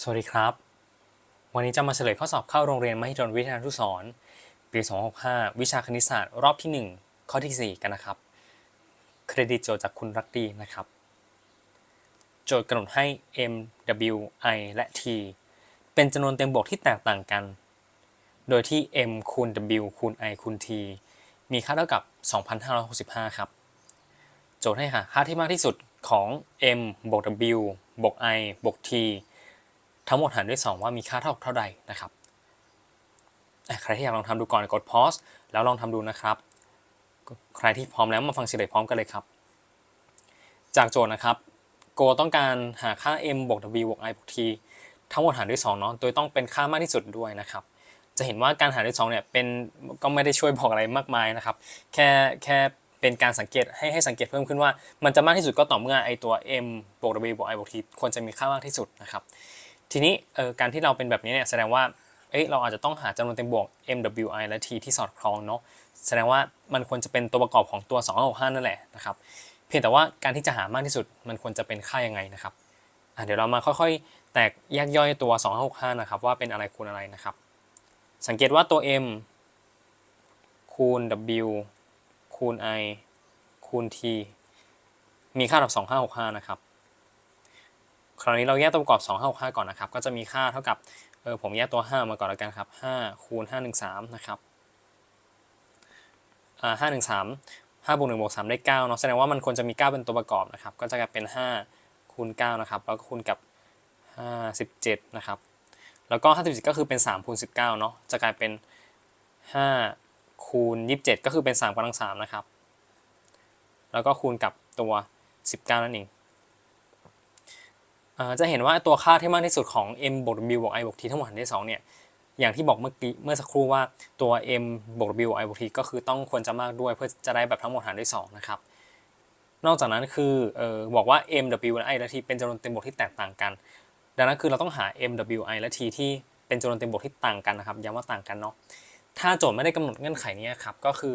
สวัสดีครับ วันนี้จะมาเฉลยข้อสอบเข้าโรงเรียนมหิดลวิทยานุสรปี 265 วิชาคณิตศาสตร์รอบที่ 1 ข้อที่ 4 กันนะครับ เครดิตโจทย์จากคุณรักดีนะครับ โจทย์กำหนดให้ m w i และ t เป็นจำนวนเต็มบวกที่แตกต่างกัน โดยที่ m คูณ w คูณ i คูณ t มีค่าเท่ากับ 2,565 ครับ โจทย์ให้หาค่าที่มากที่สุดของ m บวก w บวก i บวก t ทั้งหมดหารด้วย 2 ว่ามีค่าเท่าเท่าใดนะครับใครที่อยากลองทำดูก่อนกด pause แล้วลองทำดูนะครับ ใครที่พร้อมแล้วมาฟังเฉลยพร้อมกันเลยครับ จากโจทย์นะครับโกต้องการหาค่า m บวก w บวก i บวก t ทั้งหมดหารด้วย2เนาะโดยต้องเป็นค่ามากที่สุดด้วยนะครับ จะเห็นว่าการหารด้วย2เนี่ยเป็นก็ไม่ได้ช่วยบอกอะไรมากมายนะครับ แค่แค่เป็นการสังเกตให้ให้สังเกตเพิ่มขึ้นว่า มันจะมากที่สุดก็ต่อเมื่อไอตัว m บวก w บวก i บวก t ควรจะมีค่ามากที่สุดนะครับ ทีนี้การที่เราเป็นแบบนี้เนี่ยแสดงว่าเอ้ยเราอาจจะต้องหาจำนวนเต็มบวก m w i และ t ที่สอดคล้องเนาะแสดงว่ามันควรจะเป็นตัวประกอบของตัว 265 นั่นแหละนะครับเพียงแต่ว่าการที่จะหามากที่สุดมันควรจะเป็นค่ายังไงนะครับเดี๋ยวเรามาค่อยๆ แตกแยกย่อยตัว 265 นะครับว่าเป็นอะไรคูณอะไรนะครับ สังเกตว่าตัว m คูณ w คูณ i คูณ t มีค่าเท่ากับ 2565 นะครับ คราวนี้เราแยกตัวประกอบ2 5 6 5ก่อนนะครับ ก็จะมีค่าเท่ากับเออผมแยกตัว 5 มาก่อนแล้วกันครับ5คูณ513นะครับอ่า513 5บวก1บวก3ได้9เนาะแสดงว่ามันควรจะมี 9 เป็นตัวประกอบนะครับ ก็จะกลายเป็น 5 คูณ9นะครับ แล้วก็คูณกับ 57 นะครับ แล้วก็ 57 ก็คือเป็น 3 คูณ 19 เนาะจะกลายเป็น 5 คูณ 27 ก็คือเป็น 3กำลัง3นะครับ แล้วก็คูณกับตัว 19 นั่นเอง จะเห็นว่าตัวค่าที่มากที่สุดของ m บวก w บวก i บวก t ทั้งหมดหารด้วย2เนี่ยอย่างที่บอกเมื่อกี้เมื่อสักครู่ว่าตัว m บวก w บวก i บวก t ก็คือต้องควรจะมากด้วยเพื่อจะได้แบบทั้งหมดหารด้วย2นะครับนอกจากนั้นคือออบอกว่า m w i และ t เป็นจำนวนเต็มบวกที่แตกต่างกัน ดังนั้นคือเราต้องหา m w i และ t ที่เป็นจำนวนเต็มบวกที่ต่างกันนะครับย้ำว่าต่างกันเนาะถ้าโจทย์ไม่ได้กำหนดเงื่อนไขนี้ครับก็คือ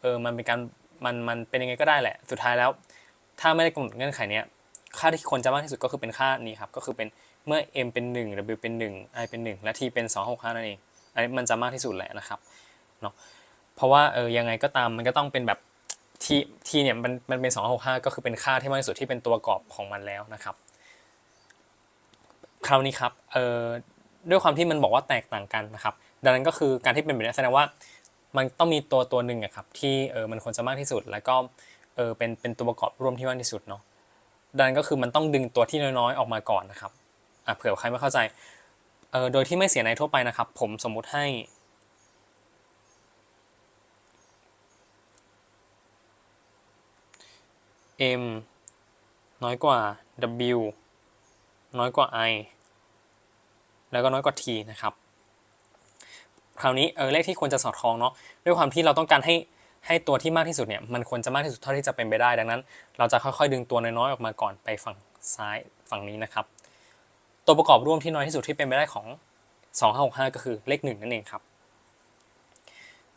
เออมันเป็นการมันมันเป็นยังไงก็ได้แหละ สุดท้ายแล้ว ถ้าไม่ได้กำหนดเงื่อนไขนี้ ค่าที่ควรจะมากที่สุดก็คือเป็นค่านี้ครับ ก็คือเป็นเมื่อ m เป็น 1 w เป็น 1 i เป็น 1 และ t เป็น 265 นั่นเอง อันนี้มันจะมากที่สุดแหละนะครับเนาะ เพราะว่าเออยังไงก็ตามมันก็ต้องเป็นแบบ t t เนี่ยมันมันเป็น 265 ก็คือเป็นค่าที่มากที่สุดที่เป็นตัวปรอบของมันแล้วนะครับ คราวนี้ครับเออด้วยความที่มันบอกว่าแตกต่างกันนะครับ ดังนั้นก็คือการที่เป็นแบบนี้แสดงว่ามันต้องมีตัวตัวหนึ่งอะครับที่เออมันควรจะมากที่สุด แล้วก็เออเป็นเป็นตัวประกอบร่วมที่มากที่สุดเนาะ ดังนั้นก็คือมันต้องดึงตัวที่น้อยๆออกมาก่อนนะครับอะเผื่อใครไม่เข้าใจเออโดยที่ไม่เสียในทั่วไปนะครับ ผมสมมุติให้ m น้อยกว่า w น้อยกว่า i แล้วก็น้อยกว่า t นะครับ คราวนี้เออเลขที่ควรจะสอดคล้องเนาะด้วยความที่เราต้องการให้ ให้ตัวที่มากที่สุดเนี่ยมันควรจะมากที่สุดเท่าที่จะเป็นไปได้ ดังนั้น เราจะค่อยๆ ดึงตัวน้อยๆออกมาก่อนไปฝั่งซ้ายฝั่งนี้นะครับ ตัวประกอบร่วมที่น้อยที่สุดที่เป็นไปได้ของ 2565 ก็คือเลข 1 นั่นเองครับ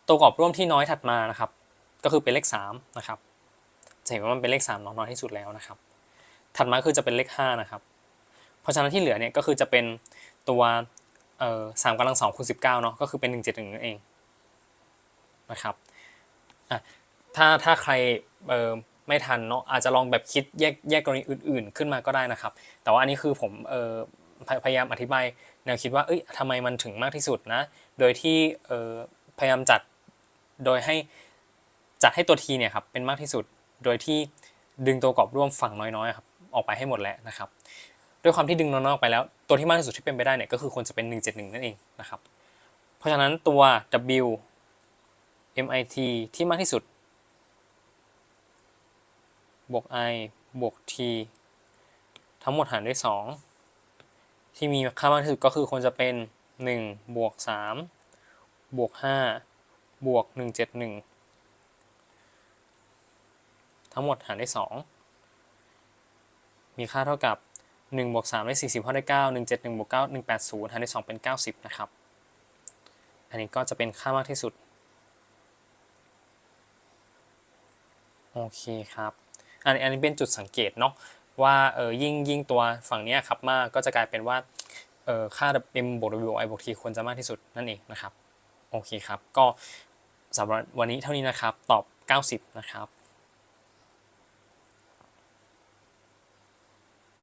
ตัวประกอบร่วมที่น้อยถัดมานะครับ ก็คือเป็นเลข3นะครับจะเห็นว่ามันเป็นเลข3น้อยที่สุดแล้วนะครับ ถัดมาคือจะเป็นเลข5นะครับ เพราะฉะนั้นที่เหลือเนี่ยก็คือจะเป็นตัวสามกำลังสองคูณสิบเก้าเนาะก็คือเป็นหนึ่งเจ็ดหนึ่งนั่นเองนะครับ อะถ้าถ้าใครเออไม่ทันเนาะอาจจะลองแบบคิดแยกแยกกรณีอื่น ๆ ขึ้นมาก็ได้นะครับ แต่ว่าอันนี้คือผมเออพยายามอธิบายแนวคิดว่าเอ้ยทำไมมันถึงมากที่สุดนะ โดยที่เออพยายามจัดโดยให้จัดให้ตัวทีเนี่ยครับเป็นมากที่สุด โดยที่ดึงตัวปรอบร่วมฝั่งน้อยๆครับออกไปให้หมดแล้วนะครับ ด้วยความที่ดึงน้อยๆออกไปแล้ว ตัวที่มากที่สุดที่เป็นไปได้เนี่ยก็คือควรจะเป็น 171 นั่นเองนะครับ เพราะฉะนั้นตัว W MIT ที่มากที่สุด บวก I บวก T ทั้งหมดหารด้วย 2 ที่มีค่ามากที่สุดก็คือควรจะเป็น 1 บวก 3 บวก 5 บวก 171 ทั้งหมดหารด้วย 2 มีค่าเท่ากับ 1 บวก 3 ได้ 40เท่าได้ 9 1 7 1 บวก 9 1 8 0 หารด้วย 2 เป็น 90 นะครับ อันนี้ก็จะเป็นค่ามากที่สุด โอเคครับ อันอันนี้เป็นจุดสังเกตเนาะว่าเออยิ่งยิ่งตัวฝั่งนี้ครับมากก็จะกลายเป็นว่าเอ่อค่า m บวก w i บวก t ควรจะมากที่สุดนั่นเองนะครับ โอเคครับ ก็สำหรับวันนี้เท่านี้นะครับ ตอบ 90 นะครับ